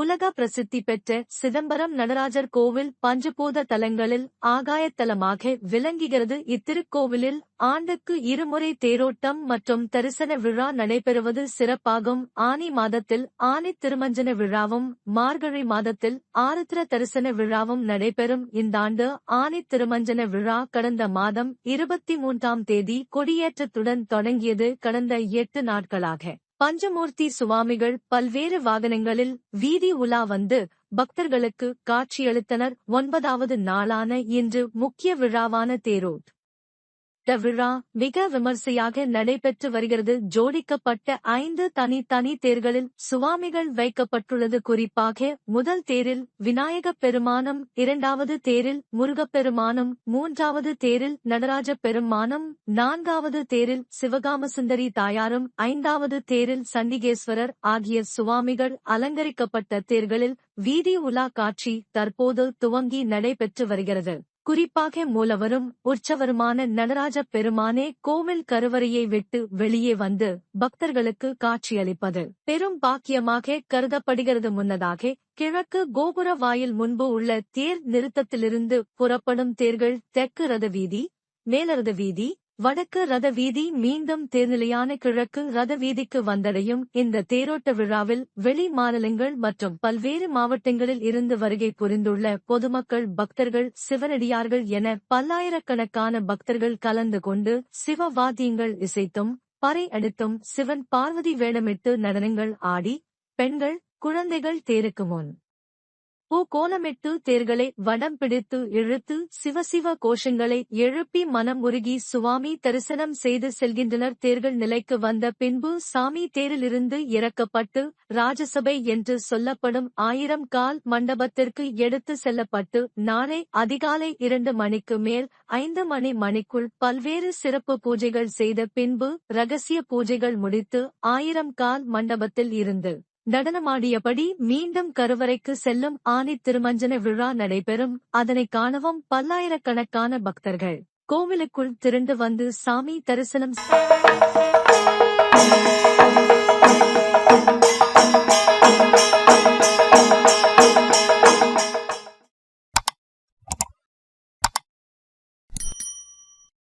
உலக பிரசித்தி பெற்ற சிதம்பரம் நடராஜர் கோவில் பஞ்சபூத தலங்களில் ஆகாயத்தலமாக விளங்குகிறது. இத்திருக்கோவிலில் ஆண்டுக்கு இருமுறை தேரோட்டம் மற்றும் தரிசன விழா நடைபெறுவது சிறப்பாகும். ஆனி மாதத்தில் ஆனி திருமஞ்சன விழாவும் மார்கழி மாதத்தில் ஆருத்ர தரிசன விழாவும் நடைபெறும். இந்தாண்டு ஆனி திருமஞ்சன விழா கடந்த மாதம் இருபத்தி மூன்றாம் தேதி கொடியேற்றத்துடன் தொடங்கியது. கடந்த எட்டு நாட்களாக பஞ்சமூர்த்தி சுவாமிகள் பல்வேறு வாகனங்களில் வீதி உலா வந்து பக்தர்களுக்கு காட்சியளித்தனர். ஒன்பதாவது நாளான இன்று முக்கிய விழாவான தேரோட். விழா மிக விமர்சையாக நடைபெற்று வருகிறது. ஜோடிக்கப்பட்ட ஐந்து தனித்தனி தேர்களில் சுவாமிகள் வைக்கப்பட்டுள்ளது. குறிப்பாக முதல் தேரில் விநாயகப் பெருமானம் இரண்டாவது தேரில் முருகப்பெருமானம் மூன்றாவது தேரில் நடராஜ பெருமானம் நான்காவது தேரில் சிவகாமசுந்தரி தாயாரும் ஐந்தாவது தேரில் சண்டிகேஸ்வரர் ஆகிய சுவாமிகள் அலங்கரிக்கப்பட்ட தேர்களில் வீதி உலா காட்சி தற்போது துவங்கி நடைபெற்று வருகிறது. குறிப்பாக மூலவரும் உற்சவருமான நடராஜ பெருமானே கோவில் கருவறையை விட்டு வெளியே வந்து பக்தர்களுக்கு காட்சியளிப்பது. பெரும் பாக்கியமாக கருதப்படுகிறது. முன்னதாக கிழக்கு கோபுர வாயில் முன்பு உள்ள தேர் நிறுத்தத்திலிருந்து புறப்படும் தேர்கள் தெற்கு ரத வீதி மேலரத வீதி வடக்கு ரத வீதி மீண்டும் தேர்நிலையான கிழக்கு ரத வீதிக்கு வந்தடையும். இந்த தேரோட்ட விழாவில் வெளி மாநிலங்கள் மற்றும் பல்வேறு மாவட்டங்களில் இருந்து வருகை புரிந்துள்ள பொதுமக்கள் பக்தர்கள் சிவனடியார்கள் என பல்லாயிரக்கணக்கான பக்தர்கள் கலந்து கொண்டு சிவ வாத்தியங்கள் இசைத்தும் பறை அடித்தும் சிவன் பார்வதி வேடமிட்டு நடனங்கள் ஆடி பெண்கள் குழந்தைகள் தேருக்கு முன். பூ கோலமிட்டு தேர்களை வடம் பிடித்து இழுத்து சிவசிவ கோஷங்களை எழுப்பி மனம் உருகி சுவாமி தரிசனம் செய்து செல்கின்றனர். தேர்கள் நிலைக்கு வந்த பின்பு சாமி தேரிலிருந்து இறக்கப்பட்டு ராஜசபை என்று சொல்லப்படும் ஆயிரம் கால் மண்டபத்திற்கு எடுத்து செல்லப்பட்டு நாளை அதிகாலை இரண்டு மணிக்கு மேல் ஐந்து மணி மணிக்குள் பல்வேறு சிறப்பு பூஜைகள் செய்த பின்பு ரகசிய பூஜைகள் முடித்து ஆயிரம் கால் மண்டபத்தில் இருந்து நடனமாடியபடி மீண்டும் கருவறைக்கு செல்லும் ஆனி திருமஞ்சன விழா நடைபெறும். அதனை காணவும் பல்லாயிரக்கணக்கான பக்தர்கள். கோவிலுக்குள் திரண்டு வந்து சாமி தரிசனம்